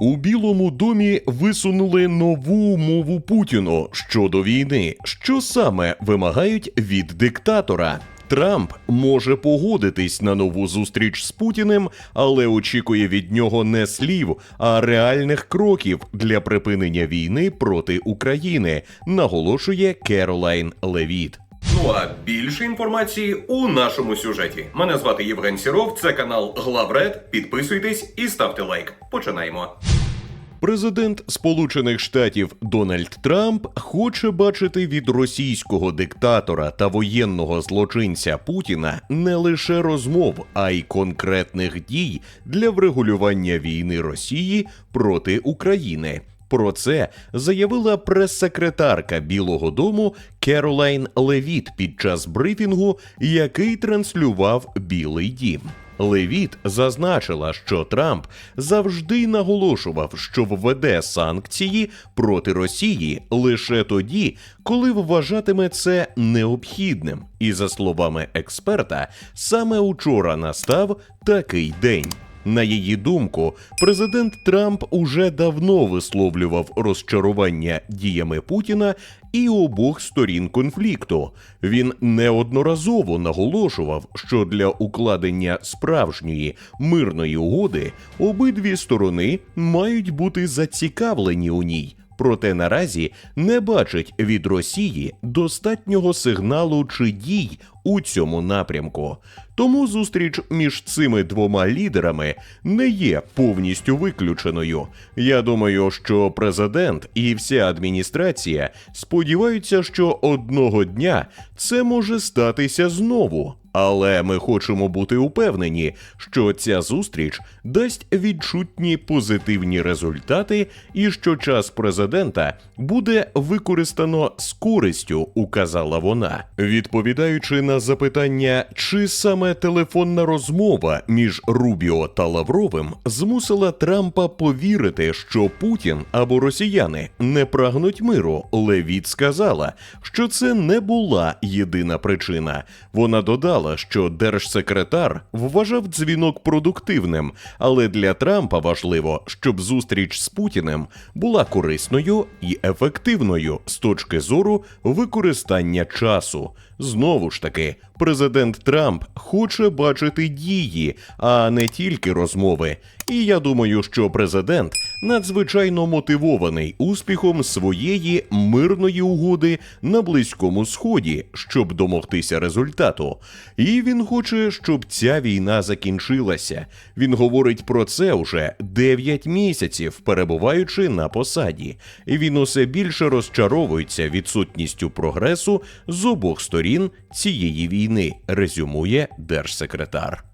У Білому домі висунули нову мову Путіну щодо війни, що саме вимагають від диктатора. Трамп може погодитись на нову зустріч з Путіним, але очікує від нього не слів, а реальних кроків для припинення війни проти України, наголошує Керолайн Левіт. Ну а більше інформації у нашому сюжеті. Мене звати Євген Сіров, це канал Главред. Підписуйтесь і ставте лайк. Починаємо. Президент Сполучених Штатів Дональд Трамп хоче бачити від російського диктатора та воєнного злочинця Путіна не лише розмов, а й конкретних дій для врегулювання війни Росії проти України. Про це заявила прес-секретарка Білого Дому Керолайн Левіт під час брифінгу, який транслював Білий Дім. Левіт зазначила, що Трамп завжди наголошував, що введе санкції проти Росії лише тоді, коли вважатиме це необхідним. І за словами експерта, саме учора настав такий день. На її думку, президент Трамп уже давно висловлював розчарування діями Путіна і обох сторін конфлікту. Він неодноразово наголошував, що для укладення справжньої мирної угоди обидві сторони мають бути зацікавлені у ній. Проте наразі не бачить від Росії достатнього сигналу чи дій у цьому напрямку. Тому зустріч між цими двома лідерами не є повністю виключеною. Я думаю, що президент і вся адміністрація сподіваються, що одного дня це може статися знову. Але ми хочемо бути упевнені, що ця зустріч дасть відчутні позитивні результати, і що час президента буде використано з користю, указала вона, відповідаючи на запитання, чи саме телефонна розмова між Рубіо та Лавровим змусила Трампа повірити, що Путін або росіяни не прагнуть миру. Левіт сказала, що це не була єдина причина. Вона додала, що держсекретар вважав дзвінок продуктивним, але для Трампа важливо, щоб зустріч з Путіним була корисною і ефективною з точки зору використання часу. Знову ж таки, президент Трамп хоче бачити дії, а не тільки розмови. І я думаю, що президент надзвичайно мотивований успіхом своєї мирної угоди на Близькому Сході, щоб домогтися результату. І він хоче, щоб ця війна закінчилася. Він говорить про це уже 9 місяців, перебуваючи на посаді. І він усе більше розчаровується відсутністю прогресу з обох сторін цієї війни, резюмує держсекретар.